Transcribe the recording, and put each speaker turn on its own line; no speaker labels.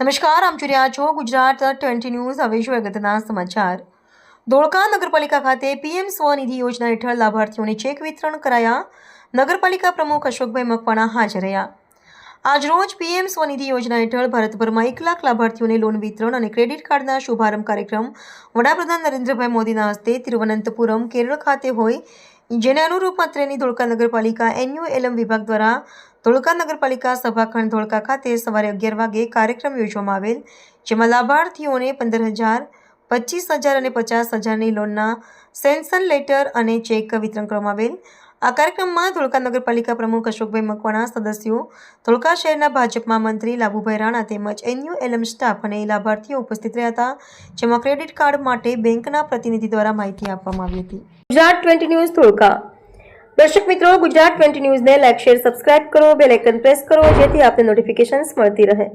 નમસ્કાર, આમ જોઈ રહ્યા છો ગુજરાત ટ્વેન્ટી ન્યૂઝ, હવે જોઈએ અગત્યના સમાચાર. ધોળકા નગરપાલિકા ખાતે પીએમ સ્વનિધિ યોજના હેઠળ લાભાર્થીઓને ચેક વિતરણ કરાયા. નગરપાલિકા પ્રમુખ અશોકભાઈ મકવાણા હાજર રહ્યા. આજરોજ પીએમ સ્વનિધિ યોજના હેઠળ ભારતભરમાં એક લાખ લાભાર્થીઓને લોન વિતરણ અને ક્રેડિટ કાર્ડના શુભારંભ કાર્યક્રમ વડાપ્રધાન નરેન્દ્રભાઈ મોદીના હસ્તે તિરુવનંતપુરમ, કેરળ ખાતે હોય જેને અનુરૂપ અત્રેની ધોળકા નગરપાલિકા એનયુએલએમ વિભાગ દ્વારા ધોળકા નગરપાલિકા સભાખંડ ધોળકા ખાતે સવારે અગિયાર વાગે કાર્યક્રમ યોજવામાં આવેલ, જેમાં લાભાર્થીઓને પંદર હજાર, પચીસ હજાર અને પચાસ હજારની લોનના સેન્સન લેટર અને ચેક વિતરણ કરવામાં આવેલ. આ કાર્યક્રમમાં ધોળકા નગરપાલિકા પ્રમુખ અશોકભાઈ મકવાણા, સદસ્યો, ધોળકા શહેરના ભાજપમાં મંત્રી લાભુભાઈ રાણા તેમજ એનયુએલએમ સ્ટાફ અને લાભાર્થીઓ ઉપસ્થિત રહ્યા હતા, જેમાં ક્રેડિટ કાર્ડ માટે બેંકના પ્રતિનિધિ દ્વારા માહિતી આપવામાં આવી હતી. Gujarat twenty news Dholka. દર્શક મિત્રો, ગુજરાત ટ્વેન્ટી ન્યૂઝને લાઇક શેર, સબસ્ક્રાઇબ કરો, બેલ આઇકન પ્રેસ કરો, જેથી આપને નોટિફિકેશન્સ મળતી રહે.